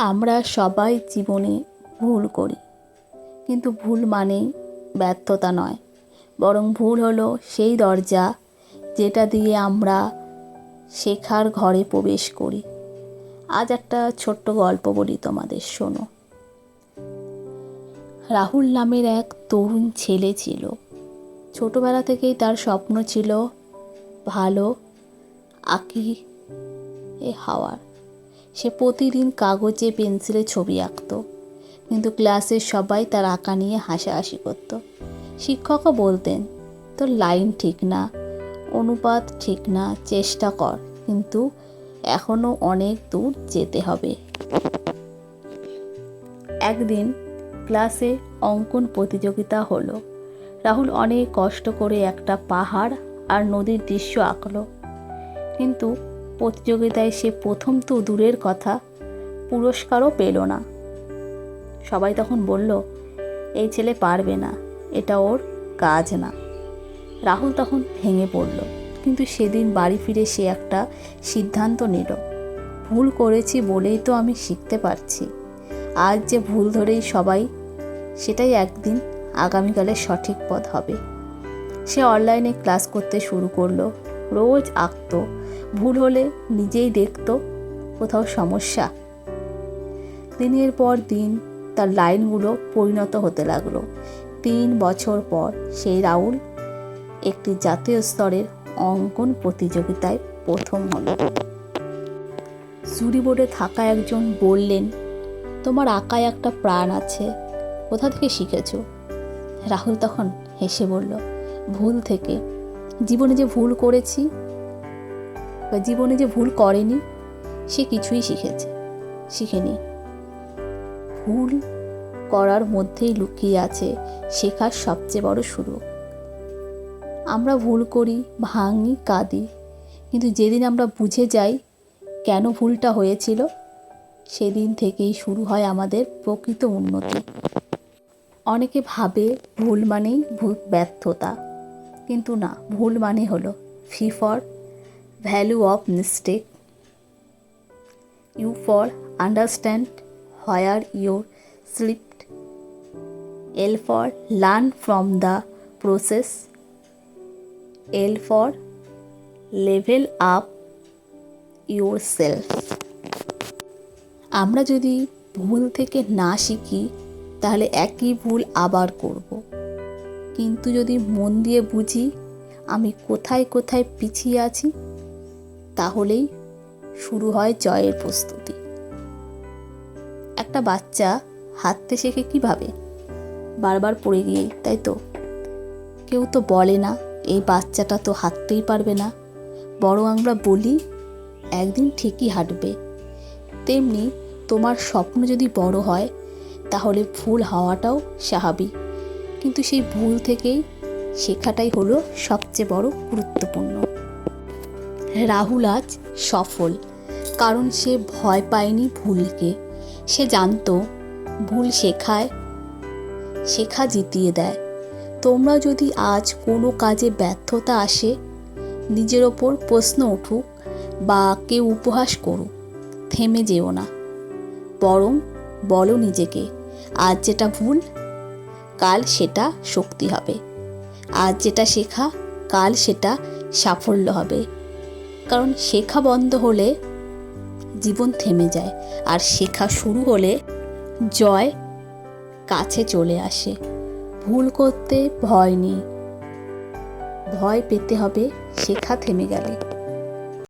আমরা সবাই জীবনে ভুল করি। কিন্তু ভুল মানেই ব্যর্থতা নয়। বরং ভুল হলো সেই দরজা যেটা দিয়ে আমরা শেখার ঘরে প্রবেশ করি। আজ একটা ছোট্ট গল্প বলি তোমাদের, শোনো। রাহুল নামের এক তরুণ ছেলে ছিল। ছোটবেলা থেকেই তার স্বপ্ন ছিল ভালো, আঁকি এ হাওয়ার। সে প্রতিদিন কাগজে, পেন্সিলে ছবি আঁকতো। কিন্তু ক্লাসের সবাই তার আঁকা নিয়ে হাসাহাসি করতো। শিক্ষকও বলতেন, তোর লাইন ঠিক না, অনুপাত ঠিক না, চেষ্টা কর, কিন্তু এখনও অনেক দূর যেতে হবে। একদিন ক্লাসে অঙ্কন প্রতিযোগিতা হলো। রাহুল অনেক কষ্ট করে একটা পাহাড় আর নদীর দৃশ্য আঁকলো। কিন্তু প্রতিযোগিতায় সে প্রথম তো দূরের কথা, পুরস্কারও পেল না। সবাই তখন বলল, এই ছেলে পারবে না, এটা ওর কাজ না। রাহুল তখন ভেঙে পড়ল, কিন্তু সেদিন বাড়ি ফিরে সে একটা সিদ্ধান্ত নিল। ভুল করেছি বলেই তো আমি শিখতে পারছি। আজ যে ভুল ধরেই সবাই, সেটাই একদিন আগামীকালের সঠিক পথ হবে। সে অনলাইনে ক্লাস করতে শুরু করল। রোজ আঁকতো। ভুল হলে নিজেই দেখতো কোথাও সমস্যা। দিনের পর দিন তার লাইনগুলো পরিণত হতে লাগল। তিন বছর পর সেই রাহুল একটি জাতীয় স্তরের অঙ্কন প্রতিযোগিতায় প্রথম হলো। জুরি বোর্ডে থাকা একজন বললেন, তোমার আঁকায় একটা প্রাণ আছে, কোথা থেকে শিখেছো? রাহুল তখন হেসে বলল, ভুল থেকে জীবনে যে ভুল করেছি বা জীবনে যে ভুল করেনি, সে কিছুই শিখেছে, শিখেনি। ভুল করার মধ্যেই লুকিয়ে আছে শেখার সবচেয়ে বড় শুরু। আমরা ভুল করি, ভাঙি, কাঁদি, কিন্তু যেদিন আমরা বুঝে যাই কেন ভুলটা হয়েছিল, সেদিন থেকেই শুরু হয় আমাদের প্রকৃত উন্নতি। অনেকে ভাবে ভুল মানেই ভুল ব্যর্থতা। কিন্তু না, ভুল মানে হলো F for value of mistake U for understand where your slipped L for learn from the process L for level up your self আমরা যদি ভুল থেকে না শিখি, তাহলে একই ভুল আবার করব। কিন্তু যদি মন দিয়ে বুঝি আমি কোথায় কোথায় পিছিয়ে আছি, তাহলেই শুরু হয় জয়ের প্রস্তুতি। একটা বাচ্চা হাঁটতে শেখে কীভাবে? বারবার পড়ে গিয়ে, তাই তো? কেউ তো বলে না, এই বাচ্চাটা তো হাঁটতেই পারবে না। বড় আমরা বলি, একদিন ঠিকই হাঁটবে। তেমনি তোমার স্বপ্ন যদি বড় হয়, তাহলে ভুল হওয়াটাও স্বাভাবিক। কিন্তু সেই ভুল থেকেই শেখাটাই হলো সবচেয়ে বড় গুরুত্বপূর্ণ। রাহুল আজ সফল, কারণ সে ভয় পায়নি ভুলকে। সে জানতো ভুল শেখায়, শেখা জিতিয়ে দেয়। তোমরা যদি আজ কোনো কাজে ব্যর্থতা আসে, নিজের ওপর প্রশ্ন উঠুক বা কেউ উপহাস করুক, থেমে যেও না। বরং বলো নিজেকে, আজ যেটা ভুল কাল সেটা শক্তি হবে। আজ যেটা শেখা, কাল সেটা সাফল্য হবে। কারণ শেখা বন্ধ হলে জীবন থেমে যায়, আর শেখা শুরু হলে জয় কাছে চলে আসে। ভুল করতে ভয় নেই। ভয় পেতে হবে, শেখা থেমে গেলে।